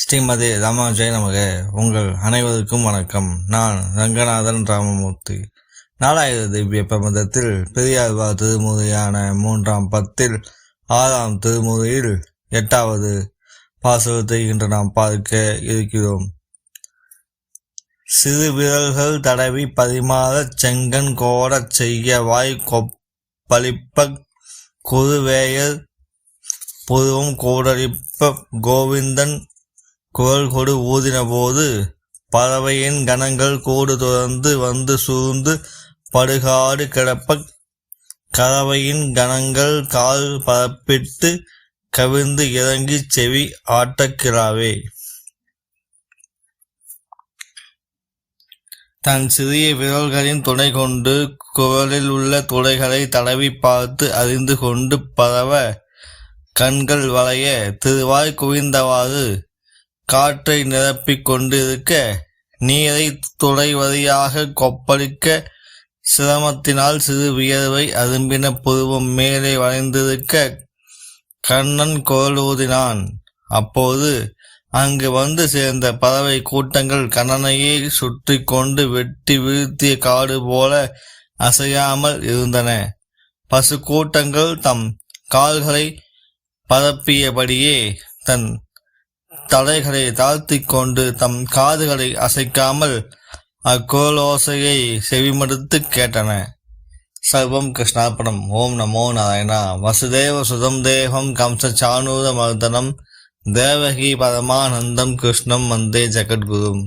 ஸ்ரீமதி ராமாஜெய நமக உங்கள் அனைவருக்கும் வணக்கம். நான் ரங்கநாதன் ராமமூர்த்தி. நாலாயிர திவ்ய பிரபந்தத்தில் பெரியார்வா திருமுறையான மூன்றாம் பத்தில் ஆறாம் திருமுறையில் எட்டாவது பாசுரத்தை இன்று நாம் பார்க்க இருக்கிறோம். சிறு விரல்கள் தடவி பரிமாறச் செங்கன் கோடச் செய்ய வாய் கொப்பளிப்ப குருவேயர் புருவம் கோடலிப்ப கோவிந்தன் குரல் கொடு ஊதினபோது பறவையின் கணங்கள் கூடு துறந்து வந்து சூழ்ந்து படுகாடு கிடப்ப கறவையின் கணங்கள் கால் பரப்பிட்டு கவிழ்ந்து இறங்கிச் செவி ஆட்டக்கிராவே தன் சிறிய விரல்களின் துணை கொண்டு குரலில் உள்ள துளைகளை தடவி பார்த்து அறிந்து கொண்டு பரவ கண்கள் வளைய திருவாய் குவிந்தவாறு காற்றை நிரப்பிக் கொண்டிருக்க நீரை துளைவரியாக கொப்பளிக்க சிரமத்தினால் சிறு வியர்வை அரும்பின புருவம் மேலே வளைந்திருக்க கண்ணன் குரல் ஊதினான் அப்போது அங்கு வந்து சேர்ந்த பறவை கூட்டங்கள் கண்ணனையே சுற்றி கொண்டு வெட்டி வீழ்த்திய காடு போல அசையாமல் இருந்தன. பசு கூட்டங்கள் தம் கால்களை பரப்பியபடியே தன் தலைகளை தாழ்த்தி கொண்டு தம் காதுகளை அசைக்காமல் அக்கோலோசையை செவிமடுத்து கேட்டன. சர்வம் கிருஷ்ணாபணம் ஓம் நமோ நாராயணா. வசுதேவ சுதம் தேவம் கம்ச சானூர மர்தனம். தேவகி பரமானந்தம் கிருஷ்ணம் வந்தே ஜெகத்குரும்